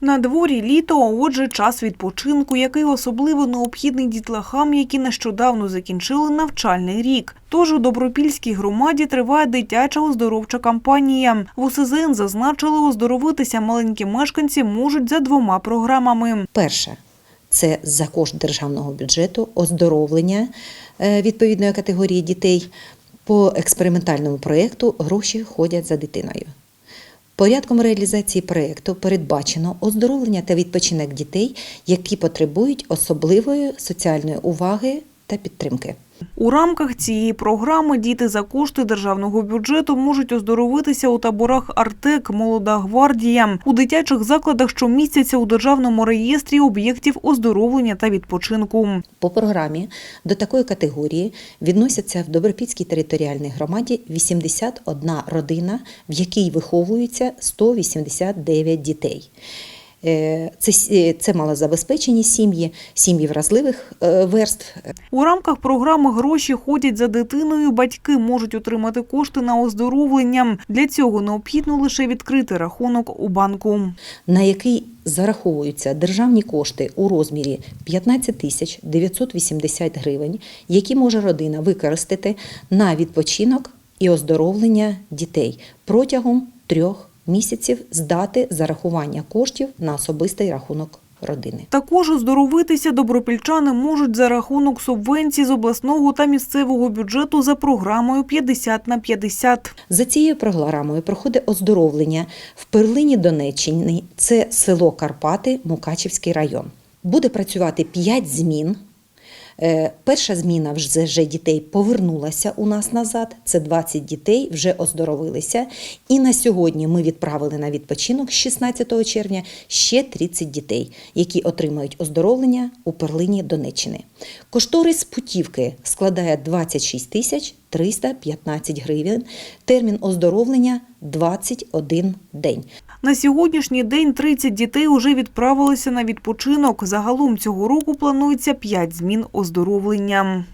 На дворі літо, а отже, час відпочинку, який особливо необхідний дітлахам, які нещодавно закінчили навчальний рік. Тож у Добропільській громаді триває дитяча оздоровча кампанія. В УСЗН зазначили, оздоровитися маленькі мешканці можуть за двома програмами. Перше це за кошт державного бюджету оздоровлення е, відповідної категорії дітей. По експериментальному проєкту гроші ходять за дитиною. Порядком реалізації проєкту передбачено оздоровлення та відпочинок дітей, які потребують особливої соціальної уваги та підтримки. У рамках цієї програми діти за кошти державного бюджету можуть оздоровитися у таборах Артек, Молода гвардія, у дитячих закладах, що містяться у державному реєстрі об'єктів оздоровлення та відпочинку. По програмі до такої категорії відносяться в Добропільській територіальній громаді 81 родина, в якій виховуються 189 дітей. Е, Це, с- це малозабезпечені сім'ї, сім'ї вразливих е, верств, У рамках програми гроші ходять за дитиною. Батьки можуть отримати кошти на оздоровлення. Для цього необхідно лише відкрити рахунок у банку. на який зараховуються державні кошти у розмірі 15 тисяч 980 гривень, які може родина використати на відпочинок і оздоровлення дітей протягом трьох місяців з дати зарахування коштів на особистий рахунок родини. Також оздоровитися добропільчани можуть за рахунок субвенцій з обласного та місцевого бюджету за програмою 50 на 50. За цією програмою проходить оздоровлення в перлині Донеччини, це село Карпати, Мукачівський район. Буде працювати 5 змін. Е, Перша зміна вже дітей повернулася у нас назад. Це 20 дітей вже оздоровилися. І на сьогодні ми відправили на відпочинок 16 червня ще 30 дітей, які отримають оздоровлення у перлині Донеччини. Кошторис путівки складає 26 тисяч 315 гривень. Термін оздоровлення 21 день. На сьогоднішній день 30 дітей уже відправилися на відпочинок. Загалом цього року планується 5 змін оздоровлення.